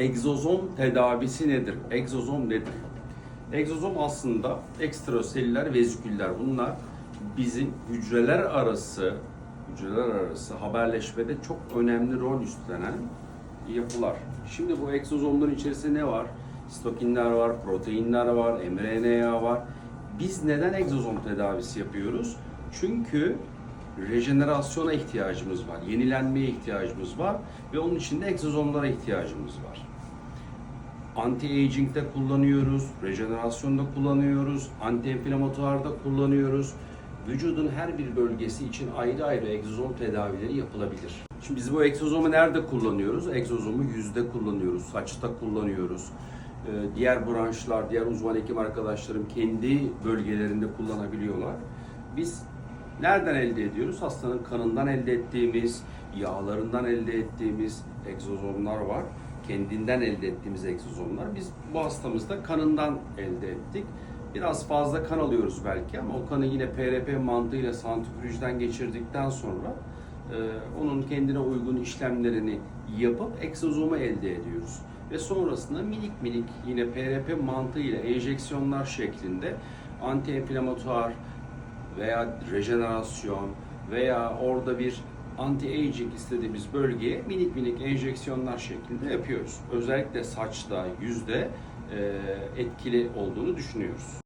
egzozom tedavisi nedir? Egzozom nedir? Egzozom aslında ekstraselüler veziküller. Bunlar bizim hücreler arası hücreler arası haberleşmede çok önemli rol üstlenen yapılar. Şimdi bu egzozomların içerisinde ne var? Sitokinler var, proteinler var, mRNA var. Biz neden egzozom tedavisi yapıyoruz? Çünkü rejenerasyona ihtiyacımız var, yenilenmeye ihtiyacımız var ve onun için de egzozomlara ihtiyacımız var. Anti-aging'de kullanıyoruz, rejenerasyonda kullanıyoruz, anti-enflamatuarda kullanıyoruz. Vücudun her bir bölgesi için ayrı ayrı egzozom tedavileri yapılabilir. Şimdi biz bu egzozomu nerede kullanıyoruz? Egzozomu yüzde kullanıyoruz, saçta kullanıyoruz. Ee, Diğer branşlar, diğer uzman hekim arkadaşlarım kendi bölgelerinde kullanabiliyorlar. Biz nereden elde ediyoruz? Hastanın kanından elde ettiğimiz, yağlarından elde ettiğimiz egzozomlar var. Kendinden elde ettiğimiz egzozomlar. Biz bu hastamızda kanından elde ettik. Biraz fazla kan alıyoruz belki ama o kanı yine PRP mantığıyla santrifüjden geçirdikten sonra e, onun kendine uygun işlemlerini yapıp egzozomu elde ediyoruz. Ve sonrasında minik minik yine PRP mantığıyla enjeksiyonlar şeklinde anti-enflamatuar veya rejenerasyon veya orada bir anti-aging istediğimiz bölgeye minik minik enjeksiyonlar şeklinde yapıyoruz. Özellikle saçta, yüzde e, etkili olduğunu düşünüyoruz.